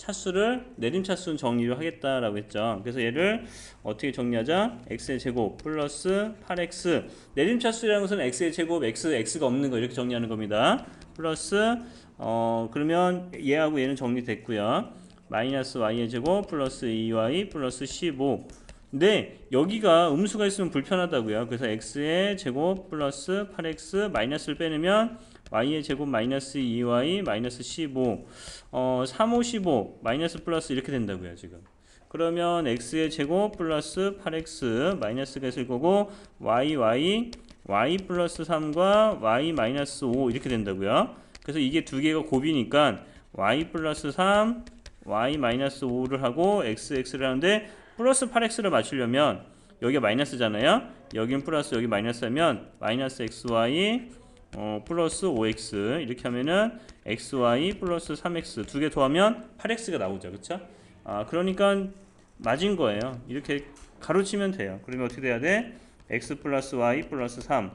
차수를 내림 차수는 정리를 하겠다라고 했죠. 그래서 얘를 어떻게 정리하자? x의 제곱 플러스 8x 내림 차수라는 것은 x의 제곱 x x가 없는 거 이렇게 정리하는 겁니다. 플러스 어 그러면 얘하고 얘는 정리됐고요. 마이너스 y의 제곱 플러스 2y 플러스 15 근데 여기가 음수가 있으면 불편하다고요. 그래서 x의 제곱 플러스 8x 마이너스를 빼내면 y의 제곱 마이너스 2y 마이너스 15 어, 3, 5, 15 마이너스 플러스 이렇게 된다고요 지금. 그러면 x의 제곱 플러스 8x 마이너스가 있을 거고 y y y 플러스 3과 y 마이너스 5 이렇게 된다고요. 그래서 이게 두 개가 곱이니까 y 플러스 3 y 마이너스 5를 하고 x x를 하는데 플러스 8x를 맞추려면 여기가 마이너스잖아요. 여긴 플러스 여기 마이너스 하면 마이너스 xy 어, 플러스 5x 이렇게 하면은 xy 플러스 3x 두 개 더하면 8x가 나오죠. 그쵸? 아 그러니까 맞은 거예요. 이렇게 가로치면 돼요. 그러면 어떻게 돼야 돼? x 플러스 y 플러스 3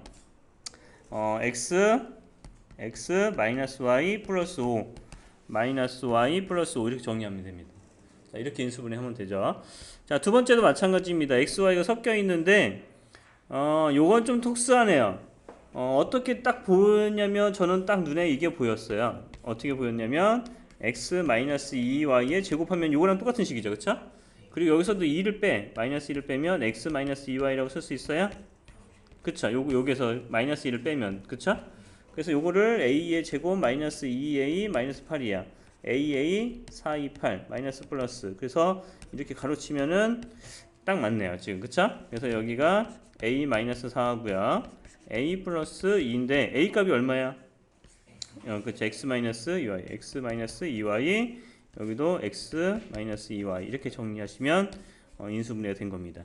어, x x 마이너스 y 플러스 5 마이너스 y 플러스 5 이렇게 정리하면 됩니다. 자 이렇게 인수분해 하면 되죠. 자 두 번째도 마찬가지입니다. x, y가 섞여 있는데 어 요건 좀 특수하네요 어, 어떻게 딱 보였냐면 저는 딱 눈에 이게 보였어요. 어떻게 보였냐면 x-2y에 제곱하면 요거랑 똑같은 식이죠. 그쵸? 그리고 여기서도 2를 빼, 마이너스 1을 빼면 x-2y라고 쓸 수 있어요? 그쵸? 요거, 여기서 마이너스 1을 빼면, 그쵸? 그래서 요거를 a의 제곱 마이너스 2a 마이너스 8이야. aa 4, 2, 8 마이너스 플러스. 그래서 이렇게 가로치면은 딱 맞네요. 지금, 그쵸? 그래서 여기가 a 마이너스 4하고요. a 플러스 2인데 a 값이 얼마야? 어, 그치 x 2y x 2y 여기도 x 2y 이렇게 정리하시면 어, 인수분해가 된 겁니다.